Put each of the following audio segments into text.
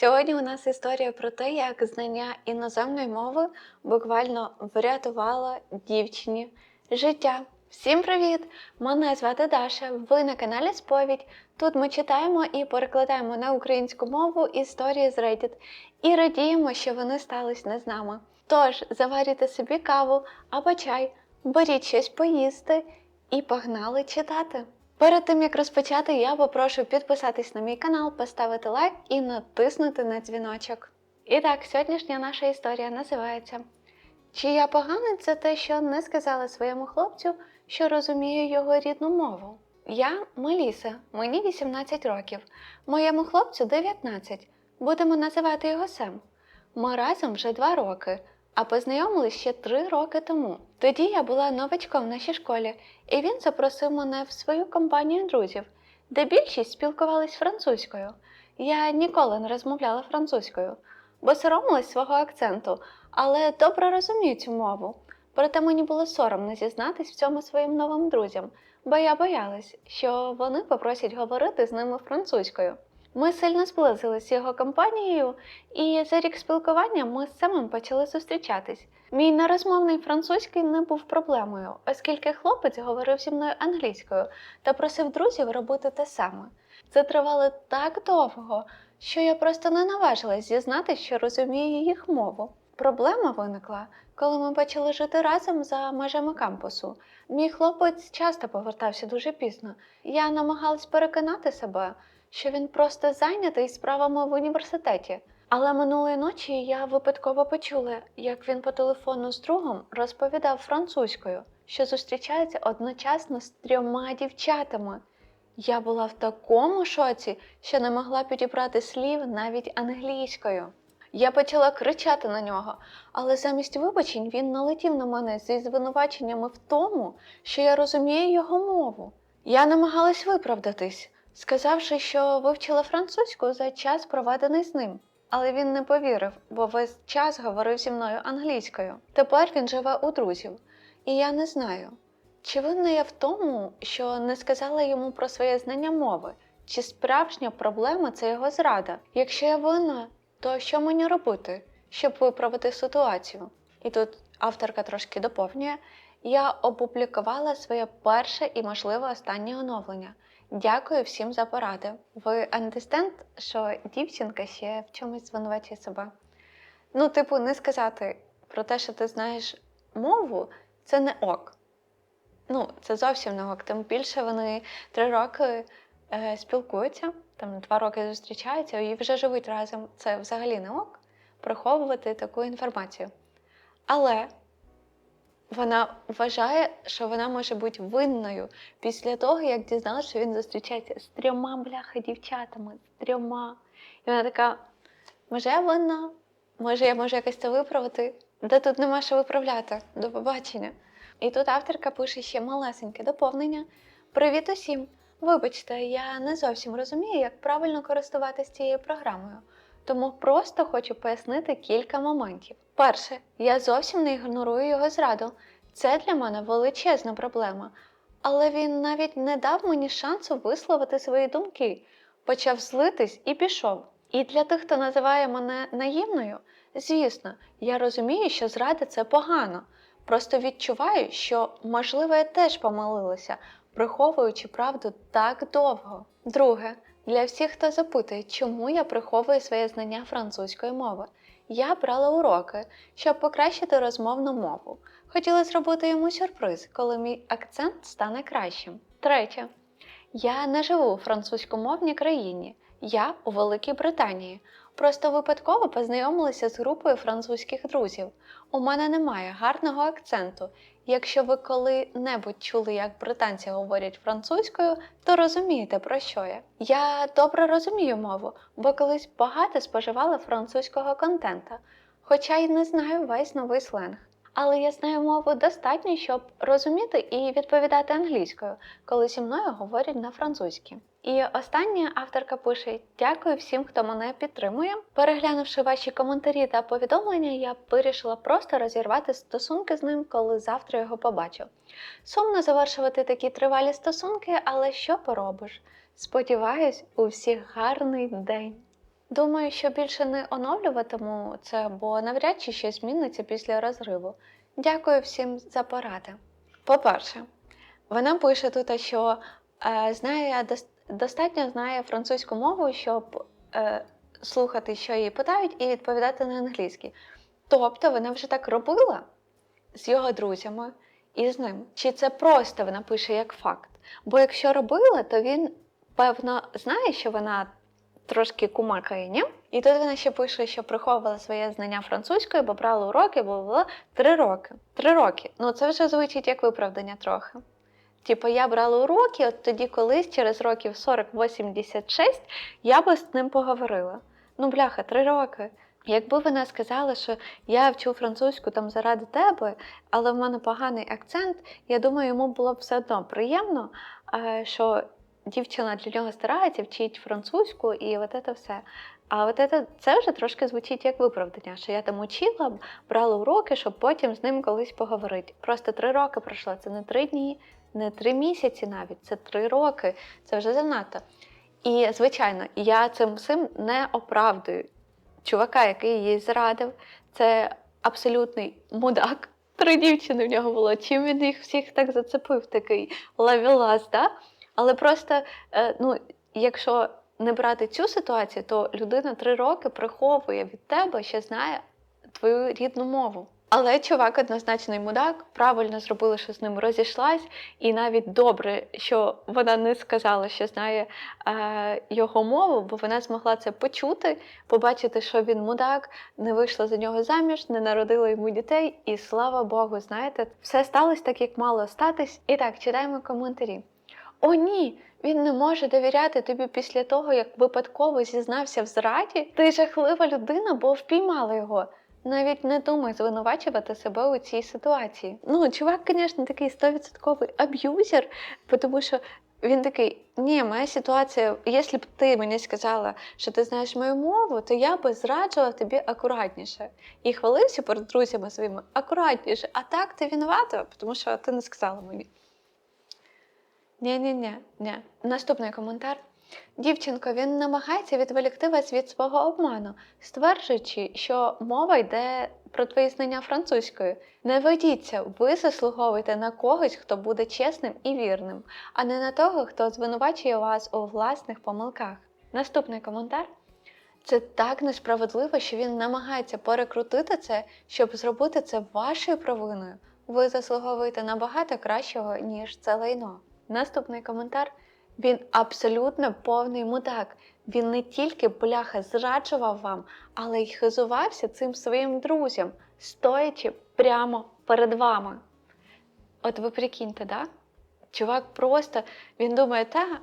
Сьогодні у нас історія про те, як знання іноземної мови буквально врятувало дівчині життя. Всім привіт! Мене звати Даша. Ви на каналі Сповідь. Тут ми читаємо і перекладаємо на українську мову історії з Reddit і радіємо, що вони стались не з нами. Тож заварюйте собі каву або чай, беріть щось поїсти і погнали читати. Перед тим як розпочати, я попрошу підписатись на мій канал, поставити лайк і натиснути на дзвіночок. І так, сьогоднішня наша історія називається Чи я поганий це те, що не сказала своєму хлопцю, що розумію його рідну мову? Я Меліса, мені 18 років, моєму хлопцю 19. Будемо називати його Сем. Ми разом вже два роки, а познайомились ще три роки тому. Тоді я була новачком в нашій школі, і він запросив мене в свою компанію друзів, де більшість спілкувались французькою. Я ніколи не розмовляла французькою, бо соромилась свого акценту, але добре розумію цю мову. Проте мені було соромно зізнатись в цьому своїм новим друзям, бо я боялась, що вони попросять говорити з ними французькою. Ми сильно зблизилися з його компанією, і за рік спілкування ми з Семом почали зустрічатись. Мій нерозмовний французький не був проблемою, оскільки хлопець говорив зі мною англійською та просив друзів робити те саме. Це тривало так довго, що я просто не наважилась зізнати, що розумію їх мову. Проблема виникла, коли ми почали жити разом за межами кампусу. Мій хлопець часто повертався дуже пізно. Я намагалась переконати себе, що він просто зайнятий справами в університеті. Але минулої ночі я випадково почула, як він по телефону з другом розповідав французькою, що зустрічається одночасно з трьома дівчатами. Я була в такому шоці, що не могла підібрати слів навіть англійською. Я почала кричати на нього, але замість вибачень він налетів на мене зі звинуваченнями в тому, що я розумію його мову. Я намагалась виправдатись, сказавши, що вивчила французьку за час, проведений з ним. Але він не повірив, бо весь час говорив зі мною англійською. Тепер він живе у друзів, і я не знаю, чи винна я в тому, що не сказала йому про своє знання мови, чи справжня проблема це його зрада. Якщо я винна, то що мені робити, щоб виправити ситуацію? І тут авторка трошки доповнює: я опублікувала своє перше і, можливо, останнє оновлення. Дякую всім за поради. Ви understand, що дівчинка ще в чомусь звинувачує себе. Ну, типу, не сказати про те, що ти знаєш мову, це не ок. Ну, це зовсім не ок. Тим більше вони три роки е, спілкуються, там два роки зустрічаються і вже живуть разом. Це взагалі не ок приховувати таку інформацію. Але вона вважає, що вона може бути винною після того, як дізналася, що він зустрічається з трьома бляха дівчатами, з трьома. І вона така: може, я винна? Може, я можу якось це виправити? Де тут нема що виправляти? До побачення. І тут авторка пише ще малесеньке доповнення. Привіт усім! Вибачте, я не зовсім розумію, як правильно користуватися цією програмою, тому просто хочу пояснити кілька моментів. Перше, я зовсім не ігнорую його зраду. Це для мене величезна проблема. Але він навіть не дав мені шансу висловити свої думки, почав злитись і пішов. І для тих, хто називає мене наївною, звісно, я розумію, що зрада це погано. Просто відчуваю, що, можливо, я теж помилилася, приховуючи правду так довго. Друге, для всіх, хто запитує, чому я приховую своє знання французької мови. Я брала уроки, щоб покращити розмовну мову. Хотіла зробити йому сюрприз, коли мій акцент стане кращим. Третє. Я не живу у французькомовній країні. Я у Великій Британії. Просто випадково познайомилася з групою французьких друзів. У мене немає гарного акценту. Якщо ви коли-небудь чули, як британці говорять французькою, то розумієте, про що я. Я добре розумію мову, бо колись багато споживала французького контента, хоча й не знаю весь новий сленг. Але я знаю мову достатньо, щоб розуміти і відповідати англійською, коли зі мною говорять на французькій. І останнє авторка пише: Дякую всім, хто мене підтримує. Переглянувши ваші коментарі та повідомлення, я вирішила просто розірвати стосунки з ним, коли завтра його побачу. Сумно завершувати такі тривалі стосунки, але що поробиш? Сподіваюсь, у всіх гарний день. Думаю, що більше не оновлюватиму це, бо навряд чи щось зміниться після розриву. Дякую всім за поради. По-перше, вона пише тут, що е, знає достатньо знає французьку мову, щоб е, слухати, що їй питають, і відповідати на англійській. Тобто вона вже так робила з його друзями і з ним. Чи це просто вона пише як факт? Бо якщо робила, то він певно знає, що вона трошки кумакає, ні? І тут вона ще пише, що приховувала своє знання французької, бо брала уроки, бо було три роки. Три роки. Ну це вже звучить як виправдання трохи. Типу, я брала уроки, от тоді колись, через років 40-86, я би з ним поговорила. Ну, бляха, три роки. Якби вона сказала, що я вчу французьку там заради тебе, але в мене поганий акцент, я думаю, йому було б все одно приємно, е, що дівчина для нього старається, вчить французьку і от це все. А от це, це вже трошки звучить як виправдання, що я там учила, брала уроки, щоб потім з ним колись поговорити. Просто три роки пройшло, це не три дні, не три місяці навіть, це три роки, це вже занадто. І, звичайно, я цим всім не оправдую. Чувака, який її зрадив, це абсолютний мудак. Три дівчини в нього було. Чим він їх всіх так зацепив, такий лавілас, да? Але просто, е, ну, якщо не брати цю ситуацію, то людина три роки приховує від тебе, що знає твою рідну мову. Але чувак однозначний мудак, правильно зробили, що з ним розійшлась, і навіть добре, що вона не сказала, що знає е, його мову, бо вона змогла це почути, побачити, що він мудак, не вийшла за нього заміж, не народила йому дітей, і слава Богу, знаєте, все сталося так, як мало статись. І так, читаємо коментарі. О, ні, він не може довіряти тобі після того, як випадково зізнався в зраді. Ти жахлива людина, бо впіймала його. Навіть не думай звинувачувати себе у цій ситуації. Ну, чувак, звісно, такий 100% аб'юзер, тому що він такий: ні, моя ситуація, якщо б ти мені сказала, що ти знаєш мою мову, то я би зраджував тобі акуратніше. І хвалився перед друзями своїми акуратніше. А так ти винувата, тому що ти не сказала мені. Ні-ні-ні, ні. Наступний коментар. Дівчинко, він намагається відволікти вас від свого обману, стверджуючи, що мова йде про твої знання французької. Не ведіться, ви заслуговуєте на когось, хто буде чесним і вірним, а не на того, хто звинувачує вас у власних помилках. Наступний коментар. Це так несправедливо, що він намагається перекрутити це, щоб зробити це вашою провиною. Ви заслуговуєте набагато кращого, ніж це лайно. Наступний коментар. Він абсолютно повний мудак. Він не тільки бляха зраджував вам, але й хизувався цим своїм друзям, стоячи прямо перед вами. От ви прикиньте, да? Чувак просто він думає, та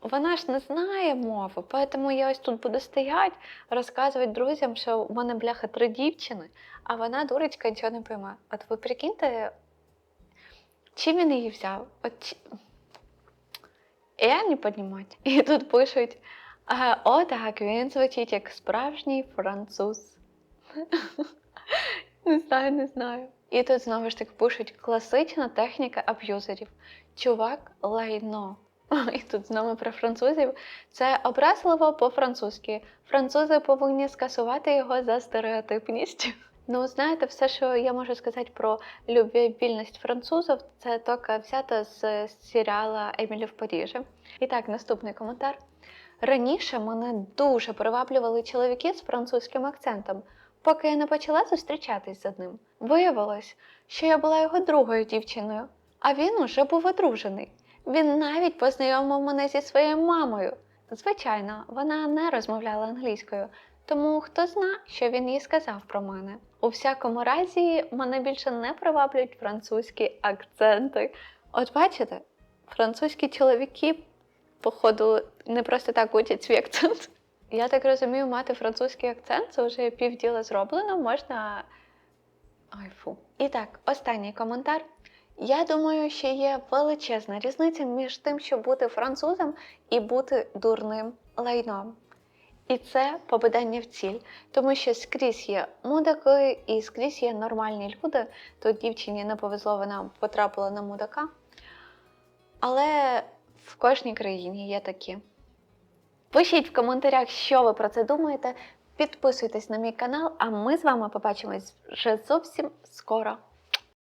вона ж не знає мови, тому я ось тут буду стояти, розказувати друзям, що в мене бляха три дівчини, а вона дурочка нічого не пойме. От ви прикиньте, чим він її взяв? От я не понимать. І тут пишуть: «А, о, так, він звучить як справжній француз. Не знаю, не знаю. І тут знову ж таки пишуть класична техніка аб'юзерів. Чувак лайно. І тут знову про французів. Це образливо по-французьки. Французи повинні скасувати його за стереотипність. Ну, знаєте, все, що я можу сказати про любвеобільність французів, це тільки взято з серіала Емілі в Парижі. І так, наступний коментар. Раніше мене дуже приваблювали чоловіки з французьким акцентом, поки я не почала зустрічатись з одним. Виявилось, що я була його другою дівчиною, а він уже був одружений. Він навіть познайомив мене зі своєю мамою. Звичайно, вона не розмовляла англійською, тому хто зна, що він їй сказав про мене. У всякому разі, мене більше не приваблюють французькі акценти. От бачите, французькі чоловіки, походу, не просто так учать свій акцент. Я так розумію, мати французький акцент це вже півділа зроблено, можна. Ой, фу. І так, останній коментар. Я думаю, що є величезна різниця між тим, щоб бути французом і бути дурним лайном. І це попадання в ціль, тому що скрізь є мудаки і скрізь є нормальні люди. Тут дівчині не повезло, вона потрапила на мудака. Але в кожній країні є такі. Пишіть в коментарях, що ви про це думаєте. Підписуйтесь на мій канал, а ми з вами побачимось вже зовсім скоро.